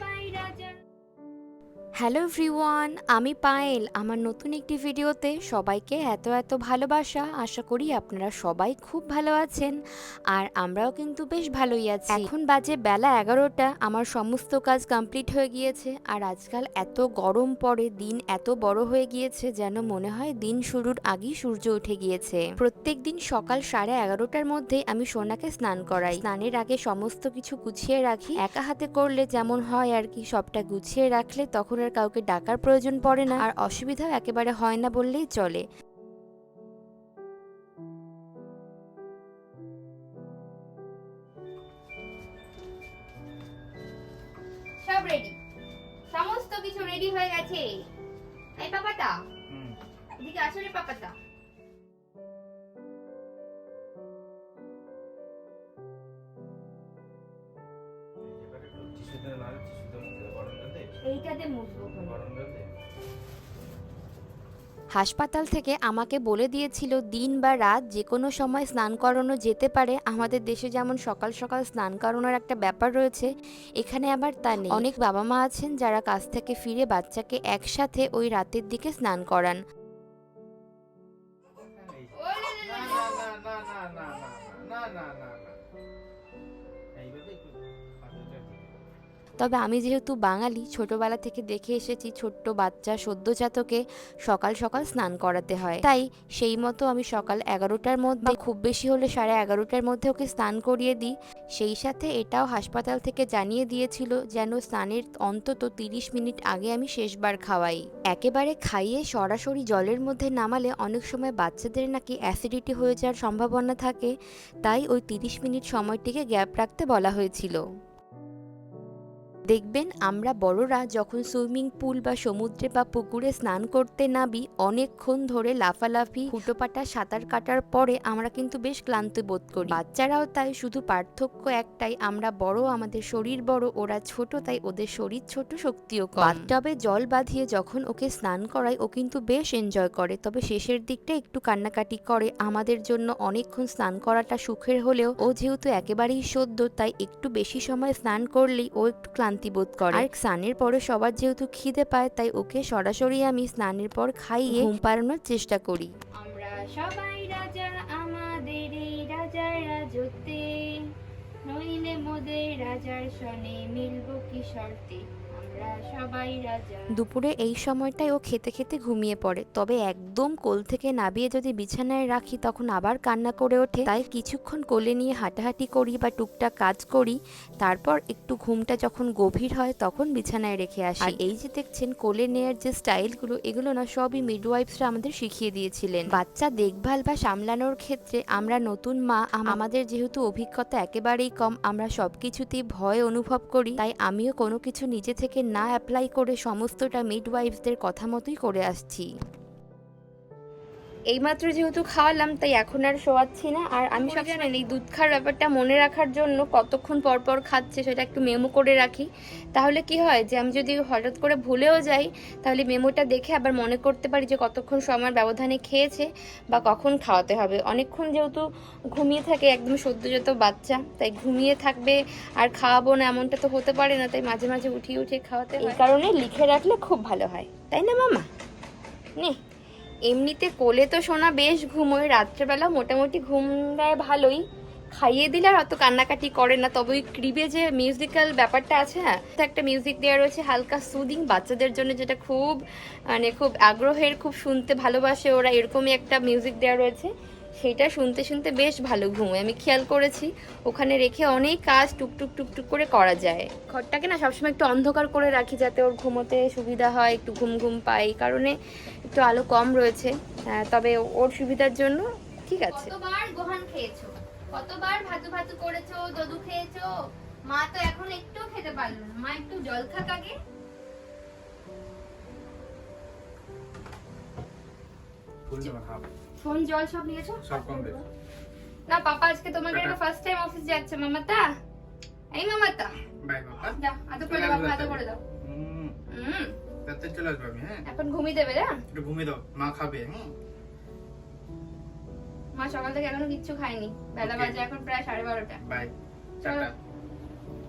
バイラジャ hello everyone আমি পায়েল। আমার নতুন একটি ভিডিওতে সবাইকে এত এত ভালোবাসা। আশা করি আপনারা সবাই খুব ভালো আছেন। আর আমরাও কিন্তু বেশ ভালোই আছি। এখন বাজে বেলা এগারোটা। আমার সমস্ত কাজ কমপ্লিট হয়ে গিয়েছে। আর আজকাল এত গরম পড়ে, দিন এত বড় হয়ে গিয়েছে যেন মনে হয় দিন শুরুর আগেই সূর্য উঠে গিয়েছে। প্রত্যেক দিন সকাল সাড়ে এগারোটার মধ্যে আমি সোনাকে স্নান করাই। স্নানের আগে সমস্ত কিছু গুছিয়ে রাখি। একা হাতে করলে যেমন হয় আর কি, সবটা গুছিয়ে রাখলে তখন আর কাউকে ডাকার প্রয়োজন পড়ে না। আর অসুবিধা একেবারে হয় না বললেই চলে। সব রেডি সমস্ত কিছু রেডি হয়ে গেছে। এই পাপাটা? হুম। এদিকে আসলে পাপাটা। মুছবো হাসপাতাল থেকে আমাকে বলে দিয়েছিল দিন বা রাত যে কোনো সময় স্নান করানো যেতে পারে আমাদের দেশে যেমন সকাল সকাল স্নান করানোর একটা ব্যাপার রয়েছে এখানে আবার তা নেই অনেক বাবা মা আছেন যারা কাজ থেকে ফিরে বাচ্চাকে একসাথে ওই রাতের দিকে স্নান করান না। না না না না না না তবে আমি যেহেতু বাঙালি, ছোটবেলা থেকে দেখে এসেছি ছোট্ট বাচ্চা সদ্যজাতকে সকাল সকাল স্নান করাতে হয়। তাই সেই মতো আমি সকাল এগারোটার মধ্যে খুব বেশি হলে সাড়ে এগারোটার মধ্যে ওকে স্নান করিয়ে দিই। সেই সাথে এটাও হাসপাতাল থেকে জানিয়ে দিয়েছিল যেন স্নানের অন্তত তিরিশ মিনিট আগে আমি শেষবার খাওয়াই। একেবারে খাইয়ে সরাসরি জলের মধ্যে নামালে অনেক সময় বাচ্চাদের নাকি অ্যাসিডিটি হয়ে যাওয়ার সম্ভাবনা থাকে, তাই ওই তিরিশ মিনিট সময়টিকে গ্যাপ রাখতে বলা হয়েছিল। দেখবেন আমরা বড়রা যখন সুইমিং পুল বা সমুদ্রে বা পুকুরে স্নান করতে নামি অনেকক্ষণ ধরে লাফালাফি ফুটোপাটা সাঁতার কাটার পরে আমরা কিন্তু বেশ ক্লান্ত বোধ করি। বাচ্চারাও তাই শুধু পার্থক্য একটাই আমরা বড় আমাদের শরীর বড় ওরা ছোট তাই ওদের শরীর ছোট শক্তিও কম। বাথটবে জল বাঁধিয়ে যখন ওকে স্নান করাই ও কিন্তু বেশ এনজয় করে। তবে শেষের দিকটা একটু কান্নাকাটি করে। আমাদের জন্য অনেকক্ষণ স্নান করাটা সুখের হলেও ও যেহেতু একেবারেই সদ্য তাই একটু বেশি সময় স্নান করলেই ও একটু ক্লান্তি বোধ করে। আর স্নানের পরে সবার যেহেতু খিদে পায় তাই ওকে সরাসরি আমি স্নানের পর খাইয়ে ঘুম পাড়ানোর চেষ্টা করি। আমরা সবাই রাজা আমাদের এই রাজার রাজত্বে। নইলে মোদের রাজার সনে মিলব কি শর্তে? দুপুরে এই সময়টায় ও খেতে খেতে ঘুমিয়ে পড়ে। তবে একদম কোল থেকে নাবিয়ে যদি বিছানায় রাখি, তখন আবার কান্না করে ওঠে। তাই কিছুক্ষণ কোলে নিয়ে হাঁটাহাঁটি করি বা টুকটাক কাজ করি। তারপর একটু ঘুমটা যখন গভীর হয়, তখন বিছানায় রেখে আসি। আর এই যে দেখছেন, কোলে নেয়ার যে স্টাইলগুলো, এগুলো না সবই মিডওয়াইফসরা আমাদের শিখিয়ে দিয়েছিলেন। বাচ্চা দেখভাল বা সামলানোর ক্ষেত্রে আমরা নতুন মা আমাদের যেহেতু অভিজ্ঞতা একেবারেই কম, আমরা সবকিছুতেই ভয় অনুভব করি। তাই আমিও কোনো কিছু নিজে থেকে না অ্যাপ্লাই করে সমস্তটা মিডওয়াইফসদের কথা মতোই করে আসছি। এইমাত্র যেহেতু খাওয়ালাম তাই এখন আর শোয়াচ্ছি না। আর আমি সব জানেন এই দুধ খাওয়ার ব্যাপারটা মনে রাখার জন্য কতক্ষণ পর পর খাচ্ছে সেটা একটু মেমো করে রাখি। তাহলে কি হয় যে আমি যদি হঠাৎ করে ভুলেও যাই তাহলে মেমোটা দেখে আবার মনে করতে পারি যে কতক্ষণ সময়ের ব্যবধানে খেয়েছে বা কখন খাওয়াতে হবে। অনেকক্ষণ যেহেতু ঘুমিয়ে থাকে একদম সদ্যজাত বাচ্চা তাই ঘুমিয়ে থাকবে আর খাওয়াবো না এমনটা তো হতে পারে না তাই মাঝে মাঝে উঠিয়ে উঠিয়ে খাওয়াতে এই কারণে লিখে রাখলে খুব ভালো হয়। তাই না মামা? নে। এমনিতে কোলে তো সোনা বেশ ঘুমোয়, রাত্রেবেলা মোটামুটি ঘুম দেয় ভালোই। খাইয়ে দিলে আর অত কান্নাকাটি করে না, তবে ওই ক্রিবে যে মিউজিক্যাল ব্যাপারটা আছে হ্যাঁ তো একটা মিউজিক দেওয়া রয়েছে, হালকা সুদিং বাচ্চাদের জন্য যেটা খুব মানে খুব আগ্রহের, খুব শুনতে ভালোবাসে ওরা, এরকমই একটা মিউজিক দেওয়া রয়েছে। সেটা শুনতে শুনতে বেশ ভালো ঘুমোয়। আমি খেয়াল করেছি ওখানে রেখে অনেক কাজ টুকটুক টুকটুক করে করা যায়। ঘরটাকে না সবসময় একটু অন্ধকার করে রাখি যাতে ওর ঘুমোতে সুবিধা হয় একটু ঘুম ঘুম পাই কারণে একটু আলো কম রয়েছে। আহ, তবে ওর সুবিধার জন্য ঠিক আছে। কতবার গোহান খেয়েছো? কতবার ভাতু ভাতু করেছ দদু খেয়েছো? মা তো এখন একটু খেতে পারল না। মা একটু জল খাক আগে। ফুল ফোন জল সব নিয়েছো? সব কমপ্লিট। না পাপা আজকে তোমাকে টাটা। ফার্স্ট টাইম অফিস যাচ্ছে মামাতা। এই মামাতা। বাই বাবা যা আদর করে দাও বাবা, আদর করে দাও। হুম। হুম। তাতে চলে আসব আমি হ্যাঁ? এখন ঘুমিয়ে দেবে না একটু ঘুমিয়ে দাও মা খাবে হ্যাঁ? মা সকাল থেকে এখনও কিচ্ছু খায়নি। বেলা বাজে এখন প্রায় সাড়ে বারোটা। বাই চলো। টাটা।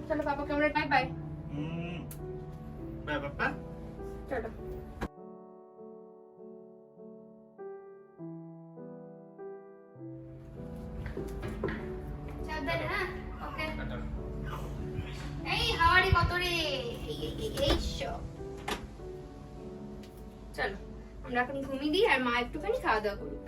চলো পাপাকে আমরা বাই বাই। হুম। হুম ব্যাপারটা চলো। হাওয়ারি কত রে এই এই এই এই সব। চলো, আমরা এখন ঘুমিয়ে দিই আর মা একটুখানি খাওয়া দাওয়া করুক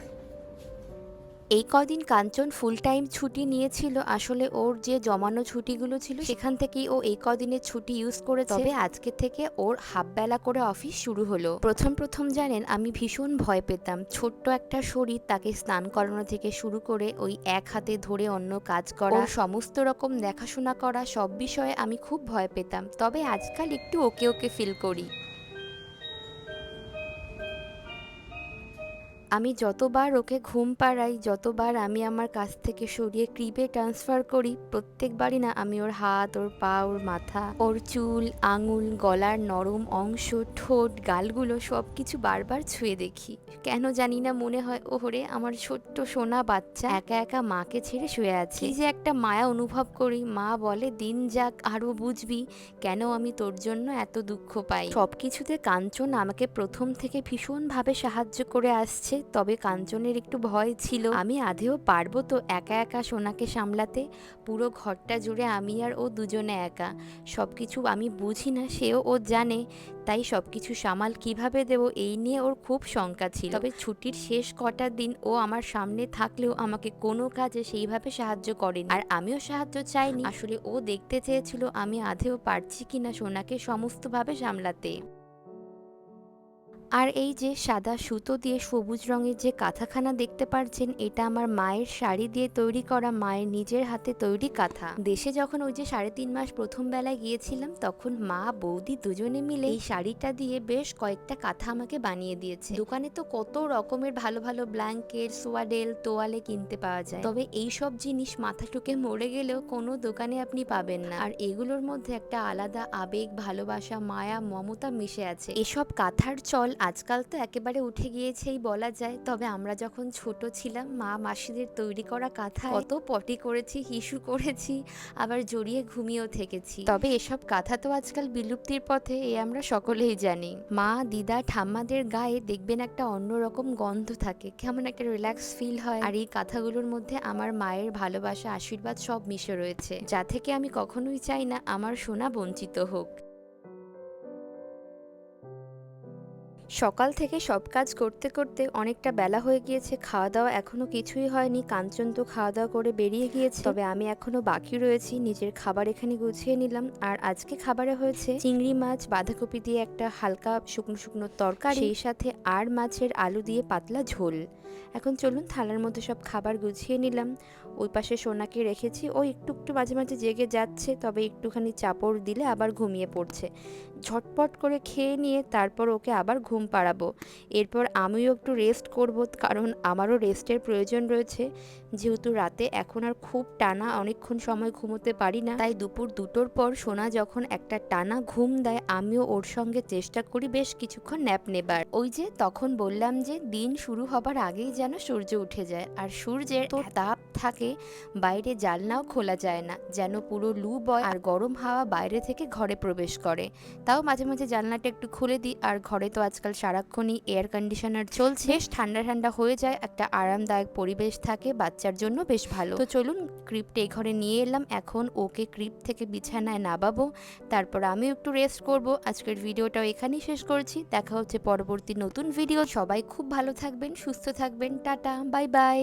এই কদিন কাঞ্চন ফুল টাইম ছুটি নিয়েছিল। আসলে ওর যে জমানো ছুটিগুলো ছিল, সেখান থেকেই ও এই কদিনের ছুটি ইউজ করে তবে আজকে থেকে ওর হাফ বেলা করে অফিস শুরু হলো। প্রথম প্রথম জানেন, আমি ভীষণ ভয় পেতাম। ছোট্ট একটা শরীর তাকে স্নান করানো থেকে শুরু করে ওই এক হাতে ধরে অন্য কাজ করা সমস্ত রকম দেখাশোনা করা, সব বিষয়ে আমি খুব ভয় পেতাম। তবে আজকাল একটু ওকে ওকে ফিল করি। আমি যতবার ওকে ঘুম পাড়াই, যতবার আমি আমার কাছ থেকে সরিয়ে ক্রিপে ট্রান্সফার করি, প্রত্যেকবারই না আমি ওর হাত, ওর পা, ওর মাথা, ওর চুল, আঙুল, গলার নরম অংশ, ঠোঁট, গালগুলো সব কিছু বারবার ছুঁয়ে দেখি। কেন জানি না মনে হয়, ওহরে আমার ছোট্ট সোনা বাচ্চা একা একা মাকে ছেড়ে শুয়ে আছে। এই যে একটা মায়া অনুভব করি, মা বলে, দিন যাক আরও বুঝবি কেন আমি তোর জন্য এত দুঃখ পাই? সবকিছুতে কাঞ্চন আমাকে প্রথম থেকে ভীষণভাবে সাহায্য করে আসছে তবে কাঞ্চনের একটু ভয় ছিল। আমি আধেও পারব তো একা একা সোনাকে সামলাতে? পুরো ঘরটা জুড়ে আমি আর ও দুজনে একা। সব কিছু আমি বুঝি না, সেও ও জানে। তাই সব কিছু সামাল কীভাবে দেব এই নিয়ে ওর খুব শঙ্কা ছিল। তবে ছুটির শেষ কটা দিন ও আমার সামনে থাকলেও আমাকে কোনো কাজে সেইভাবে সাহায্য করেনি। আর আমিও সাহায্য চাইনি। আসলে ও দেখতে চেয়েছিল আমি আধেও পারছি কিনা সোনাকে সমস্তভাবে সামলাতে। আর এই যে সাদা সুতো দিয়ে সবুজ রঙের যে কাঁথাখানা দেখতে পারছেন, এটা আমার মায়ের শাড়ি দিয়ে তৈরি করা মায়ের নিজের হাতে তৈরি কাঁথা। দেশে যখন ওই যে সাড়ে তিন মাস প্রথম বেলায় গিয়েছিলাম, তখন মা, বৌদি দুজনে মিলে এই শাড়িটা দিয়ে বেশ কয়েকটা কাঁথা আমাকে বানিয়ে দিয়েছে। দোকানে তো কত রকমের ভালো ভালো ব্ল্যাঙ্কেট, সোয়াডেল, তোয়ালে কিনতে পাওয়া যায়। তবে এই সব জিনিস মাথা টুকে মরে গেলেও কোনো দোকানে আপনি পাবেন না। আর এগুলোর মধ্যে একটা আলাদা আবেগ, ভালোবাসা, মায়া, মমতা মিশে আছে। এসব কাঁথার চল আজকাল তো একেবারে উঠে গিয়েছেই বলা যায়। তবে আমরা যখন ছোট ছিলাম, মা মাসিদের তৈরি করা কাঁথা কত পটি করেছি, হিসু করেছি, আবার জড়িয়ে ঘুমিয়েও থেকেছি। তবে এসব কাঁথা তো আজকাল বিলুপ্তির পথে, এ আমরা সকলেই জানি। মা, দিদা, ঠাম্মাদের গায়ে দেখবেন একটা অন্যরকম গন্ধ থাকে, কেমন একটা রিল্যাক্স ফিল হয়। আর এই কাঁথাগুলোর মধ্যে আমার মায়ের ভালোবাসা, আশীর্বাদ সব মিশে রয়েছে। যা থেকে আমি কখনোই চাই না, আমার সোনা বঞ্চিত হোক। সকাল থেকে সব কাজ করতে করতে অনেকটা বেলা হয়ে গিয়েছে খাওয়া দাওয়া এখনও কিছুই হয়নি, কাঞ্চন তো খাওয়া দাওয়া করে বেরিয়ে গিয়েছে। তবে আমি এখনও বাকি রয়েছি, নিজের খাবার এখানে গুছিয়ে নিলাম। আর আজকে খাবারে হয়েছে চিংড়ি মাছ, বাঁধাকপি দিয়ে একটা হালকা শুকনো শুকনো তরকারি, সেই সাথে আর মাছের আলু দিয়ে পাতলা ঝোল। এখন চলুন থালার মধ্যে সব খাবার গুছিয়ে নিলাম। ওই পাশে সোনাকে রেখেছি, ও একটু একটু মাঝে মাঝে জেগে যাচ্ছে, তবে একটুখানি চাপড় দিলে আবার ঘুমিয়ে পড়ছে। ঝটপট করে খেয়ে নিয়ে তারপর ওকে আবার ঘুম পাড়াবো। এরপর আমিও একটু রেস্ট করব, কারণ আমারও রেস্টের প্রয়োজন রয়েছে। যেহেতু রাতে এখন আর খুব টানা, অনেকক্ষণ সময় ঘুমোতে পারি না। তাই দুপুর দুটোর পর সোনা যখন একটা টানা ঘুম দেয়, আমিও ওর সঙ্গে চেষ্টা করি বেশ কিছুক্ষণ ন্যাপ নেবার। ওই যে তখন বললাম যে, দিন শুরু হবার আগেই যেন সূর্য উঠে যায়। আর সূর্যের তো তাপ থাকে, বাইরে জানলাও খোলা যায় না। যেন পুরো লু বয় আর গরম হাওয়া বাইরে থেকে ঘরে প্রবেশ করে। তাও মাঝে মাঝে জানলাটা একটু খুলে দিই, আর ঘরে তো আজকাল সারাক্ষণই এয়ার কন্ডিশনার চলছে। বেশ ঠান্ডা ঠান্ডা হয়ে যায়, একটা আরামদায়ক পরিবেশ থাকে, বাচ্চার জন্য বেশ ভালো। তো চলুন ক্রিপটা এই ঘরে নিয়ে এলাম, এখন ওকে ক্রিপ থেকে বিছানায় নামাবো, তারপর আমিও একটু রেস্ট করব। আজকের ভিডিওটাও এখানেই শেষ করছি, দেখা হচ্ছে পরবর্তী নতুন ভিডিও সবাই খুব ভালো থাকবেন, সুস্থ থাকবেন, টাটা বাই বাই